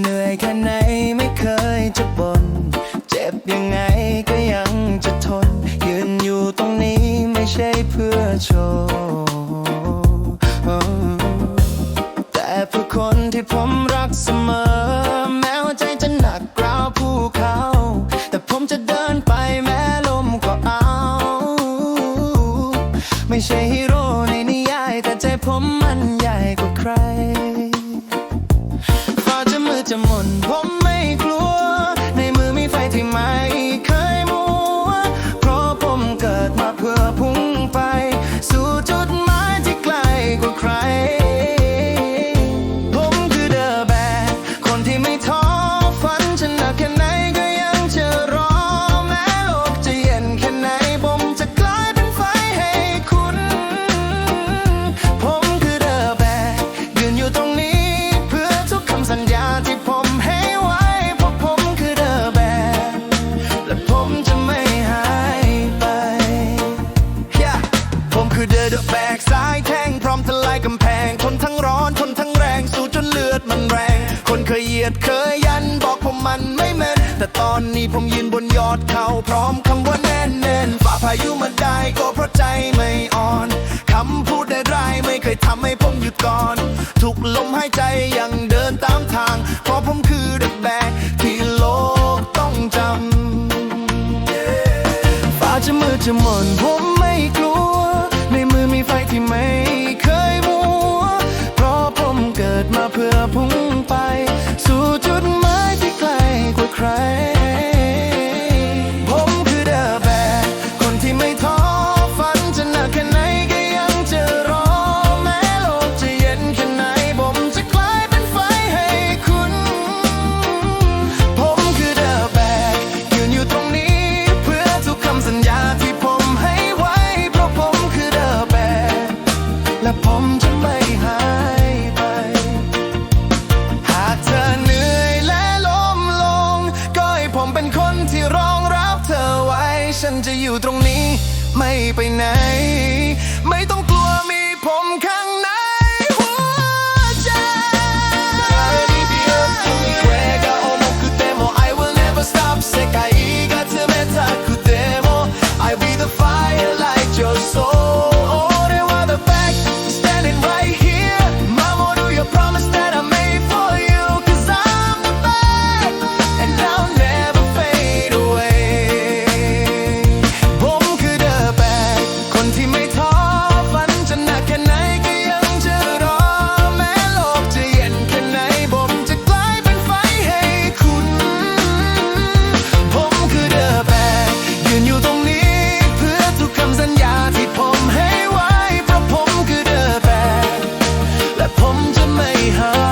เหนื่อยแค่ไหนไม่เคยจะบน่นเจ็บยังไงก็ยังจะทน ยืนอยู่ตรงนี้ไม่ใช่เพื่อโชว์แต่เพื่อคนที่ผมรักเสมอ แม้ว่าใจจะหนักกราวผู้เขา แต่ผมจะเดินไปแม้ลมก็เอา ไม่ใช่ นี้ผมยืนบนยอดเขาพร้อมคำว่าแน่นแน่นฝ่าพายุมาได้ก็เพราะใจไม่อ่อนคำพูดได้รไม่เคยทำให้ผมหยุดก่อน ทุกลมหายใจยังเดินตามทาง เพราะผมคือเดอะแบกที่โลกต้องจำฝ่าจะมือจะหมอนผม ฉันจะอยู่ตรงนี้ ไม่ไปไหน ผมจะไม่หา